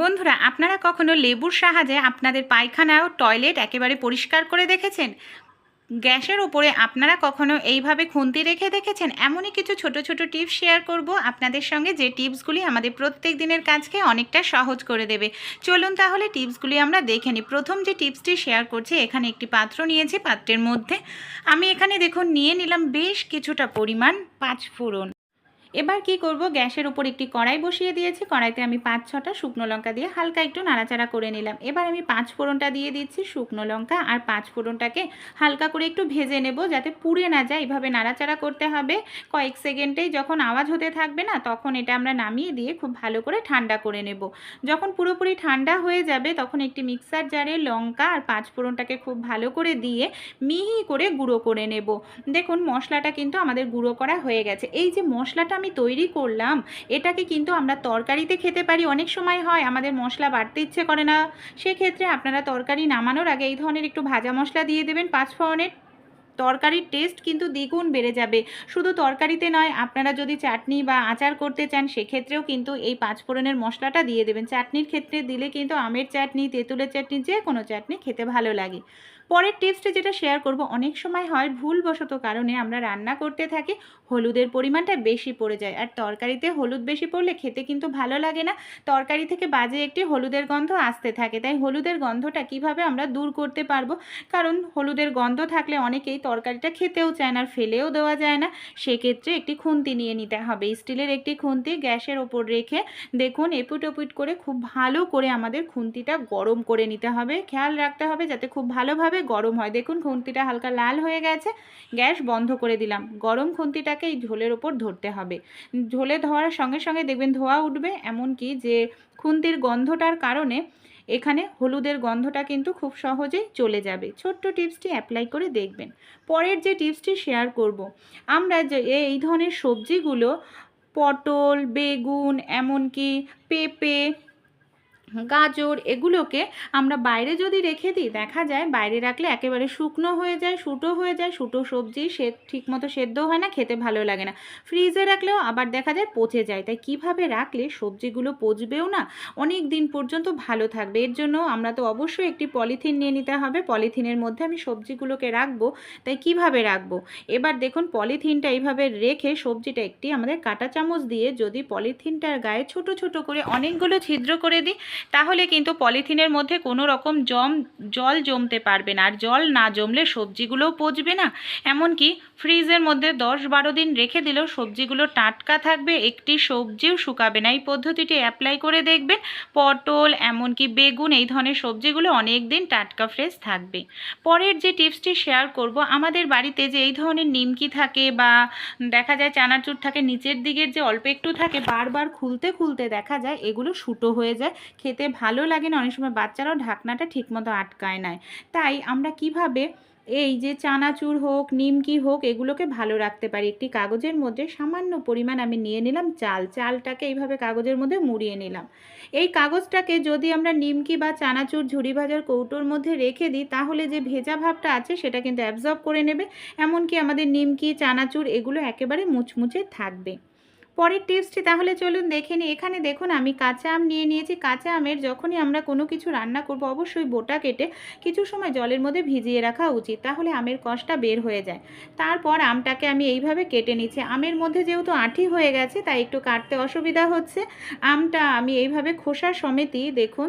বন্ধুরা, আপনারা কখনো লেবুর সাহায্যে আপনাদের পায়খানা ও টয়লেট একেবারে পরিষ্কার করে দেখেছেন? গ্যাসের ওপরে আপনারা কখনো এইভাবে খুন্তি রেখে দেখেছেন? এমনই কিছু ছোট ছোট টিপস শেয়ার করব আপনাদের সঙ্গে, যে টিপসগুলি আমাদের প্রত্যেক দিনের কাজকে অনেকটা সহজ করে দেবে। চলুন তাহলে টিপসগুলি আমরা দেখে নিই। প্রথম যে টিপসটি শেয়ার করছি, এখানে একটি পাত্র নিয়েছি পাত্রের মধ্যে। আমি এখানে দেখুন, নিয়ে নিলাম বেশ কিছুটা পরিমাণ পাঁচ ফোড়ন এবার কি করব? গ্যাসের উপর একটি কড়াই বসিয়ে দিয়েছি। কড়াইতে আমি পাঁচ ছটা শুকনো লঙ্কা দিয়ে হালকা একটু নাড়াচাড়া করে নিলাম। এবার আমি পাঁচ ফোড়নটা দিয়ে দিচ্ছি শুকনো লঙ্কা আর পাঁচ ফোড়নটাকে হালকা করে একটু ভেজে নেব যাতে পুড়ে না যায়। এইভাবে নাড়াচাড়া করতে হবে। কয়েক সেকেন্ডেই যখন আওয়াজ হতে থাকবে না, তখন এটা আমরা নামিয়ে দিয়ে খুব ভালো করে ঠান্ডা করে নেব। যখন পুরোপুরি ঠান্ডা হয়ে যাবে, তখন একটি মিক্সার জারে লঙ্কা আর পাঁচ ফোড়নটাকে খুব ভালো করে দিয়ে মিহি করে গুঁড়ো করে নেব। দেখুন, মশলাটা কিন্তু আমাদের গুঁড়ো করা হয়ে গেছে। এই যে মশলাটা আমি তৈরি করলাম, এটাকে কিন্তু আমরা তরকারিতে খেতে পারি। অনেক সময় হয় আমাদের মশলা বাড়তে ইচ্ছে করে না। সেক্ষেত্রে আপনারা তরকারি নামানোর আগে এই ধরনের একটু ভাজা মশলা দিয়ে দেবেন পাঁচ ফোড়নের তরকারির টেস্ট কিন্তু দ্বিগুণ বেড়ে যাবে। শুধু তরকারিতে নয়, আপনারা যদি চাটনি বা আচার করতে চান, সেক্ষেত্রেও কিন্তু এই পাঁচফোড়নের মশলাটা দিয়ে দেবেন। চাটনির ক্ষেত্রে দিলে কিন্তু আমের চাটনি, তেঁতুলের চাটনি, যে কোনো চাটনি খেতে ভালো লাগে। পরের টিপসটা যেটা শেয়ার করব, অনেক সময় হয় ভুলবশত কারণে আমরা রান্না করতে থাকি, হলুদের পরিমাণটা বেশি পড়ে যায়। আর তরকারিতে হলুদ বেশি পড়লে খেতে কিন্তু ভালো লাগে না। তরকারি থেকে বাজে একটি হলুদের গন্ধ আসতে থাকে। তাই হলুদের গন্ধটা কীভাবে আমরা দূর করতে পারব? কারণ হলুদের গন্ধ থাকলে অনেকেই তরকারিটা খেতেও চায় না আর ফেলেও দেওয়া যায় না। সেক্ষেত্রে একটি খুন্তি নিয়ে নিতে হবে। স্টিলের একটি খুন্তি গ্যাসের ওপর রেখে দেখুন এপুট ওপুট করে খুব ভালো করে আমাদের খুন্তিটা গরম করে নিতে হবে। খেয়াল রাখতে হবে যাতে খুব ভালোভাবে গরম হয়। দেখুন খুন্তিটা হালকা লাল হয়ে গেছে। গ্যাস বন্ধ করে দিলাম। গরম খুন্তিটাকে এই ঝোলের ওপর ধরতে হবে। ঝোলে ধোয়ার সঙ্গে সঙ্গে দেখবেন ধোয়া উঠবে। এমনকি যে খুন্তির গন্ধটার কারণে এখানে হলুদের গন্ধটা কিন্তু খুব সহজেই চলে যাবে ছোট্ট টিপসটি অ্যাপ্লাই করে দেখবেন পরের যে টিপসটি শেয়ার করব। আমরা যে এই ধরনের সবজিগুলো পটল, বেগুন, এমনকি পেঁপে গাজর এগুলোকে আমরা বাইরে যদি রেখে দিই, দেখা যায় বাইরে রাখলে একেবারে শুকনো হয়ে যায় শুটো হয়ে যায় শুটো সবজি সে ঠিকমতো সেদ্ধ হয় না, খেতে ভালো লাগে না। ফ্রিজে রাখলেও আবার দেখা যায় পচে যায়, তাই কীভাবে রাখলে সবজিগুলো পচবেও না, অনেক দিন পর্যন্ত ভালো থাকবে। এর জন্য আমরা তো অবশ্যই একটি পলিথিন নিয়ে নিতে হবে, পলিথিনের মধ্যে আমি সবজিগুলোকে রাখব, তাই কীভাবে রাখব? এবার দেখুন পলিথিনটা এইভাবে রেখে সবজিটা একটি আমাদের কাঁটা চামচ দিয়ে যদি পলিথিনটার গায়ে ছোট ছোট করে অনেকগুলো ছিদ্র করে দিই তাহলে কিন্তু পলিথিনের মধ্যে কোনো রকম জম, জল জমতে পারবে না। আর জল না জমলে সবজিগুলোও পচবে না। এমনকি ফ্রিজের মধ্যে দশ বারো দিন রেখে দিলেও সবজিগুলো টাটকা থাকবে, একটি সবজিও শুকাবে না। এই পদ্ধতিটি অ্যাপ্লাই করে দেখবেন, পটল, এমনকি বেগুন, এই ধরনের সবজিগুলো অনেক দিন টাটকা ফ্রেশ থাকবে। পরের যে টিপসটি শেয়ার করব, আমাদের বাড়িতে যে এই ধরনের নিমকি থাকে বা দেখা যায় চানাচুর থাকে, নিচের দিকের যে অল্প একটু থাকে, বারবার খুলতে খুলতে দেখা যায় এগুলো শুটো হয়ে যায়, খেতে ভালো লাগে না, অনেক সময় বাচ্চারাও ঢাকনাটা ঠিকমতো আটকায় নেয় তাই আমরা কীভাবে এই যে চানাচুর হোক, নিমকি হোক, এগুলোকে ভালো রাখতে পারি। একটি কাগজের মধ্যে সামান্য পরিমাণ আমি নিয়ে নিলাম চাল। চালটাকে এইভাবে কাগজের মধ্যে মুড়িয়ে নিলাম। এই কাগজটাকে যদি আমরা নিমকি বা চানাচুর, ঝুড়ি ভাজার কৌটোর মধ্যে রেখে দিই, তাহলে যে ভেজা ভাবটা আছে, সেটা কিন্তু অ্যাবজর্ব করে নেবে। এমনকি আমাদের নিমকি, চানাচুর, এগুলো একেবারে মুচমুচে থাকবে। পরের টিপসটি তাহলে চলুন দেখে নিই। এখানে দেখুন, আমি কাঁচা আম নিয়ে নিয়েছি। কাঁচা আমের যখনই আমরা কোনো কিছু রান্না করব, অবশ্যই বোটা কেটে কিছু সময় জলের মধ্যে ভিজিয়ে রাখা উচিত, তাহলে আমের কষটা বের হয়ে যায়। তারপর আমটাকে আমি এইভাবে কেটে নিচ্ছি। আমের মধ্যে যেহেতু আঠি হয়ে গেছে, তাই একটু কাটতে অসুবিধা হচ্ছে। আমটা আমি এইভাবে খোসা সমেতই দেখুন,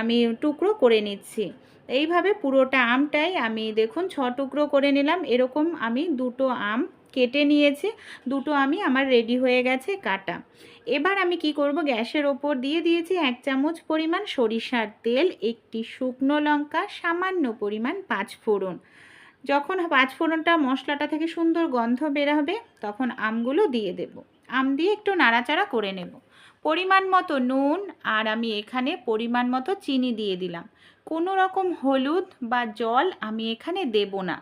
আমি টুকরো করে নিচ্ছি। এইভাবে পুরোটা আমটাই আমি দেখুন, ছ টুকরো করে নিলাম। এরকম আমি দুটো আম কেটে নিয়েছি, দুটো আমি আমার রেডি হয়ে গেছে কাটা। এবার আমি কি করব? গ্যাসের ওপর দিয়ে দিয়েছি এক চামচ পরিমাণ সরিষার তেল, একটি শুকনো লঙ্কা, সামান্য পরিমাণ পাঁচ ফোড়ন যখন পাঁচ ফোড়নটা মশলাটা থেকে সুন্দর গন্ধ বের হবে, তখন আমগুলো দিয়ে দেব। আম দিয়ে একটু নাড়াচাড়া করে নেব। পরিমাণ মতো নুন আর আমি এখানে পরিমাণ মতো চিনি দিয়ে দিলাম। কোনো রকম হলুদ বা জল আমি এখানে দেব না।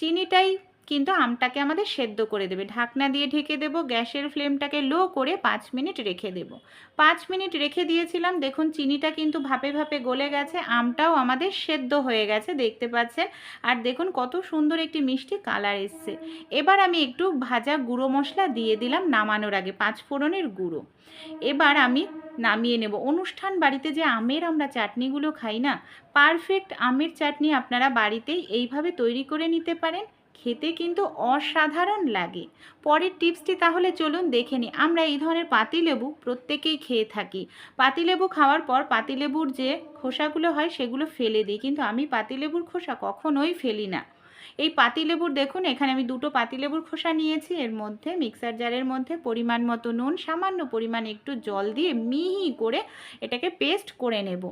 চিনিটাই কিন্তু আমটাকে আমাদের সেদ্ধ করে দেবে। ঢাকনা দিয়ে ঢেকে দেব, গ্যাসের ফ্লেমটাকে লো করে পাঁচ মিনিট রেখে দেব। পাঁচ মিনিট রেখে দিয়েছিলাম, দেখুন চিনিটা কিন্তু ভাপে ভাপে গলে গেছে, আমটাও আমাদের সেদ্ধ হয়ে গেছে, দেখতে পাচ্ছেন? আর দেখুন কত সুন্দর একটি মিষ্টি কালার এসছে। এবার আমি একটু ভাজা গুঁড়ো মশলা দিয়ে দিলাম নামানোর আগে, পাঁচ ফোড়নের গুঁড়ো। এবার আমি নামিয়ে নেব। অনুষ্ঠান বাড়িতে যে আমের আমরা চাটনিগুলো খাই না, পারফেক্ট আমের চাটনি আপনারা বাড়িতেই এইভাবে তৈরি করে নিতে পারেন। খেতে কিন্তু অসাধারণ লাগে। পরের টিপসটি তাহলে চলুন দেখে নিই। আমরা এই ধরনের পাতিলেবু প্রত্যেকেই খেয়ে থাকি। পাতিলেবু খাওয়ার পর পাতিলেবুর যে খোসাগুলো হয় সেগুলো ফেলে দিই। কিন্তু আমি পাতিলেবুর খোসা কখনোই ফেলি না। এই পাতিলেবুর দেখুন, এখানে আমি দুটো পাতিলেবুর খোসা নিয়েছি। এর মধ্যে মিক্সার জারের মধ্যে পরিমাণ মতো নুন, সামান্য পরিমাণ একটু জল দিয়ে মিহি করে এটাকে পেস্ট করে নেব।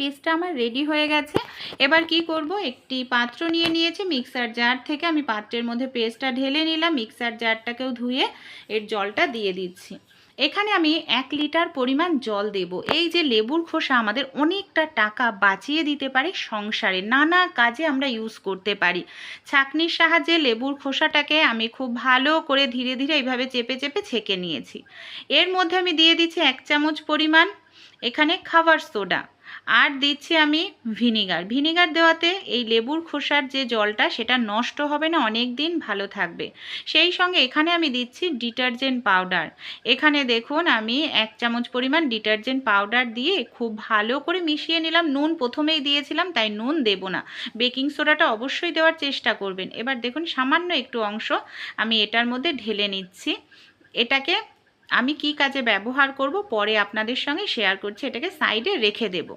পেস্টটা আমার রেডি হয়ে গেছে। এবার কি করব? একটি পাত্র নিয়ে নিয়েছি মিক্সার জার থেকে। আমি পাত্রের মধ্যে পেস্টটা ঢেলে নিলাম। মিক্সার জারটাকেও ধুয়ে এর জলটা দিয়ে দিচ্ছি। এখানে আমি এক লিটার পরিমাণ জল দেব। এই যে লেবুর খোসা আমাদের অনেকটা টাকা বাঁচিয়ে দিতে পারে সংসারে। নানা কাজে আমরা ইউজ করতে পারি। ছাঁকনির সাহায্যে লেবুর খোসাটাকে আমি খুব ভালো করে ধীরে ধীরে এইভাবে চেপে চেপে ছেঁকে নিয়েছি। এর মধ্যে আমি দিয়ে দিচ্ছি এক চামচ পরিমাণ এখানে খাবার সোডা। আর দিচ্ছি আমি ভিনিগার। ভিনিগার দেওয়াতে এই লেবুর খোসার যে জলটা, সেটা নষ্ট হবে না, অনেক দিন ভালো থাকবে। সেই সঙ্গে এখানে আমি দিচ্ছি ডিটারজেন্ট পাউডার। এখানে দেখুন, আমি এক চামচ পরিমাণ ডিটারজেন্ট পাউডার দিয়ে খুব ভালো করে মিশিয়ে নিলাম। নুন প্রথমেই দিয়েছিলাম, তাই নুন দেব না। বেকিং সোডাটা অবশ্যই দেওয়ার চেষ্টা করবেন। এবার দেখুন, সামান্য একটু অংশ আমি এটার মধ্যে ঢেলে নিচ্ছি। এটাকে আমি কি কাজে ব্যবহার করব পরে আপনাদের সঙ্গে শেয়ার করছি, এটাকে সাইডে রেখে দেব।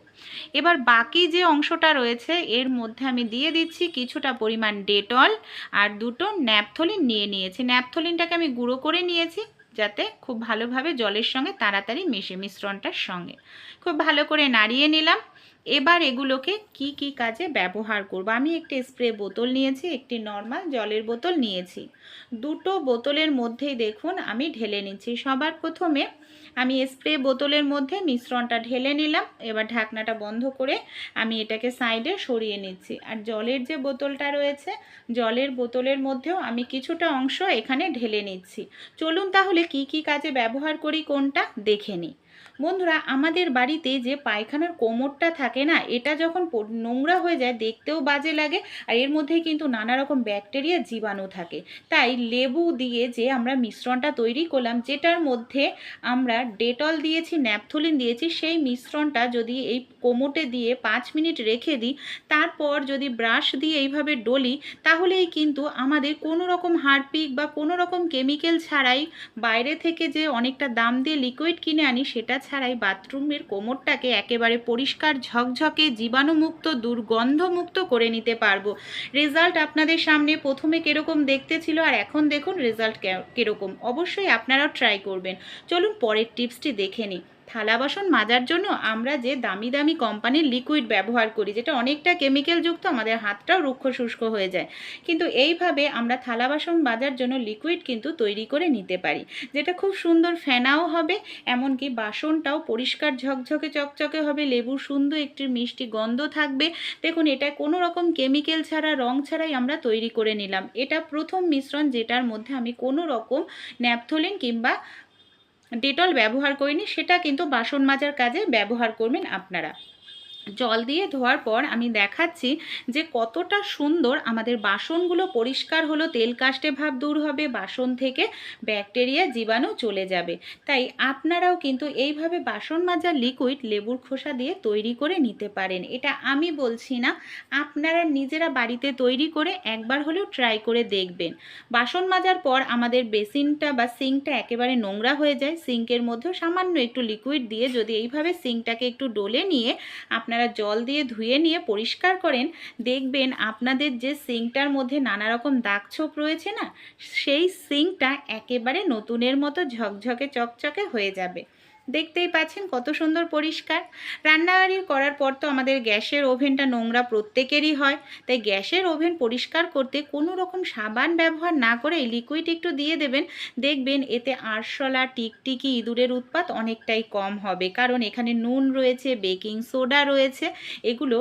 এবার বাকি যে অংশটা রয়েছে, এর মধ্যে আমি দিয়ে দিচ্ছি কিছুটা পরিমাণ ডেটল আর দুটো ন্যাপথলিন নিয়ে নিয়েছি। ন্যাপথলিনটাকে আমি গুঁড়ো করে নিয়েছি যাতে খুব ভালোভাবে জলের সঙ্গে তাড়াতাড়ি মিশে মিশ্রণটার সঙ্গে। খুব ভালো করে নাড়িয়ে নিলাম। এবার এগুলোকে কি কি কাজে ব্যবহার করব? আমি একটি স্প্রে বোতল নিয়েছি, একটি নর্মাল জলের বোতল নিয়েছি। দুটো বোতলের মধ্যেই দেখুন, আমি ঢেলে নিচ্ছি। সবার প্রথমে আমি স্প্রে বোতলের মধ্যে মিশ্রণটা ঢেলে নিলাম। এবার ঢাকনাটা বন্ধ করে আমি এটাকে সাইডে সরিয়ে নিচ্ছি। আর জলের যে বোতলটা রয়েছে, জলের বোতলের মধ্যেও আমি কিছুটা অংশ এখানে ঢেলে নিচ্ছি। চলুন তাহলে কি কি কাজে ব্যবহার করি কোনটা? দেখে নিই। বন্ধুরা, আমাদের বাড়িতে যে পায়খানার কোমরটা থাকে না, এটা যখন নোংরা হয়ে যায়, দেখতেও বাজে লাগে আর এর মধ্যে কিন্তু নানা রকম ব্যাকটেরিয়া, জীবাণু থাকে। তাই লেবু দিয়ে যে আমরা মিশ্রণটা তৈরি করলাম, যেটার মধ্যে আমরা ডেটল দিয়েছি, ন্যাপথলিন দিয়েছি, সেই মিশ্রণটা যদি এই কোমোটে দিয়ে পাঁচ মিনিট রেখে দিই, তারপর যদি ব্রাশ দিয়ে এইভাবে ডলি, তাহলেই কিন্তু আমাদের কোনো রকম হারপিক বা কোনো রকম কেমিক্যাল ছাড়াই বাইরে থেকে যে অনেকটা দাম দিয়ে লিকুইড কিনে আনি, সেটা ছাড়াই বাথরুমের কোমরটাকে একেবারে পরিষ্কার ঝকঝকে জীবাণুমুক্ত, দুর্গন্ধমুক্ত করে নিতে পারব। রেজাল্ট আপনাদের সামনে প্রথমে কীরকম দেখতে ছিল আর এখন দেখুন রেজাল্ট কীরকম। অবশ্যই আপনারাও ট্রাই করবেন। চলুন পরের টিপসটি দেখে নিই। থালা বাসন মাজার জন্য আমরা যে দামি দামি কোম্পানির লিকুইড ব্যবহার করি, যেটা অনেকটা কেমিক্যালযুক্ত আমাদের হাতটাও রুক্ষ শুষ্ক হয়ে যায়। কিন্তু এইভাবে আমরা থালা বাসন মাজার জন্য লিকুইড কিন্তু তৈরি করে নিতে পারি, যেটা খুব সুন্দর ফেনাও হবে, এমনকি বাসনটাও পরিষ্কার ঝকঝকে চকচকে হবে, লেবুর সুন্দর একটি মিষ্টি গন্ধ থাকবে। দেখুন, এটা কোনো রকম কেমিক্যাল ছাড়া, রং ছাড়াই আমরা তৈরি করে নিলাম। এটা প্রথম মিশ্রণ, যেটার মধ্যে আমি কোনো রকম ন্যাপথলিন কিংবা ডেটল ব্যবহার করিনি সেটা কিন্তু বাসন মাজার কাজে ব্যবহার করবেন আপনারা। জল দিয়ে ধোয়ার পর আমি দেখাচ্ছি যে কতটা সুন্দর আমাদের বাসনগুলো পরিষ্কার হলো, তেল কাস্টে ভাব দূর হবে, বাসন থেকে ব্যাকটেরিয়া, জীবাণু চলে যাবে। তাই আপনারাও কিন্তু এইভাবে বাসন মাজার লিকুইড লেবুর খোসা দিয়ে তৈরি করে নিতে পারেন। এটা আমি বলছি না, আপনারা নিজেরা বাড়িতে তৈরি করে একবার হলেও ট্রাই করে দেখবেন। বাসন মাজার পর আমাদের বেসিনটা বা সিঙ্কটা একেবারে নোংরা হয়ে যায়। সিঙ্কের মধ্যেও সামান্য একটু লিকুইড দিয়ে যদি এইভাবে সিঙ্কটাকে একটু ডলে নিয়ে আপনার আপনারা জল দিয়ে ধুয়ে নিয়ে পরিষ্কার করেন, দেখবেন আপনাদের যে সিঙ্কটার মধ্যে নানা রকম দাগ ছোপ রয়েছে না, সেই সিঙ্কটা একেবারে নতুনের মতো ঝকঝকে চকচকে হয়ে যাবে। দেখতেই পাচ্ছেন কত সুন্দর পরিষ্কার। রান্নাবাড়ি করার পর তো আমাদের গ্যাসের ওভেনটা নোংরা প্রত্যেকেরই হয়। তাই গ্যাসের ওভেন পরিষ্কার করতে কোনো রকম সাবান ব্যবহার না করে লিকুইড একটু দিয়ে দেবেন। দেখবেন এতে আরশলা, টিকটিকি, ইঁদুরের উৎপাত অনেকটাই কম হবে। কারণ এখানে নুন রয়েছে বেকিং সোডা রয়েছে। এগুলো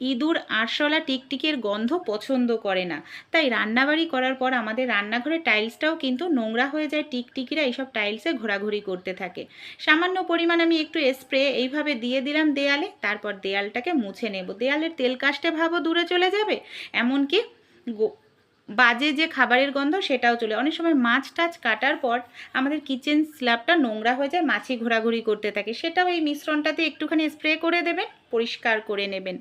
ইঁদুর আরশোলা টিকটিকের গন্ধ পছন্দ করে না। তাই রান্নাবাড়ি করার পর আমাদের রান্নাঘরের টাইলসটাও কিন্তু নোংরা হয়ে যায়, টিকটিকিরা এইসব টাইলসে ঘোরাঘুরি করতে থাকে। সামান্য পরিমাণ আমি একটু স্প্রে এইভাবে দিয়ে দিলাম দেয়ালে, তারপর দেয়ালটাকে মুছে নেব। দেয়ালের তেল কাস্টে ভাবও দূরে চলে যাবে, এমনকি বাজে যে খাবারের গন্ধ সেটাও চলে অনেক সময় মাছ টাছ কাটার পর আমাদের কিচেন স্ল্যাবটা নোংরা হয়ে যায় মাছি ঘোরাঘুরি করতে থাকে। সেটাও এই মিশ্রণটাতে একটুখানি স্প্রে করে দেবেন, পরিষ্কার করে নেবেন।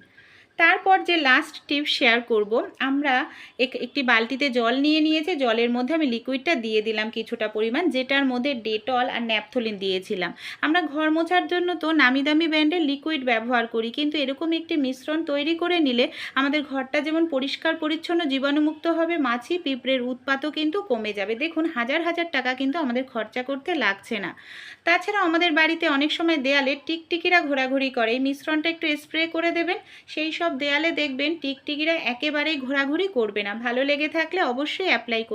তারপর যে লাস্ট টিপ শেয়ার করব, আমরা এক- একটি বালতিতে জল নিয়ে নিয়েছি, জলের মধ্যে আমি লিকুইডটা দিয়ে দিলাম কিছুটা পরিমাণ, যেটার মধ্যে ডেটল আর ন্যাপথলিন দিয়েছিলাম। আমরা ঘর মোছার জন্য তো নামি দামি ব্র্যান্ডের লিকুইড ব্যবহার করি, কিন্তু এরকম একটি মিশ্রণ তৈরি করে নিলে আমাদের ঘরটা যেমন পরিষ্কার, পরিচ্ছন্ন, জীবাণুমুক্ত হবে, মাছি, পিঁপড়ের উৎপাতও কিন্তু কমে যাবে। দেখুন, হাজার হাজার টাকা কিন্তু আমাদের খরচা করতে লাগছে না। তাছাড়া আমাদের বাড়িতে অনেক সময় দেয়ালে টিকটিকিরা ঘোরাঘুরি করে, এই মিশ্রণটা একটু স্প্রে করে দেবেন, সেই সব দেয়ালে দেখবেন টিকটিকিরা একেবারেই ঘোরাঘুরি করবে না। ভালো লেগে থাকলে অবশ্যই অ্যাপ্লাই করবেন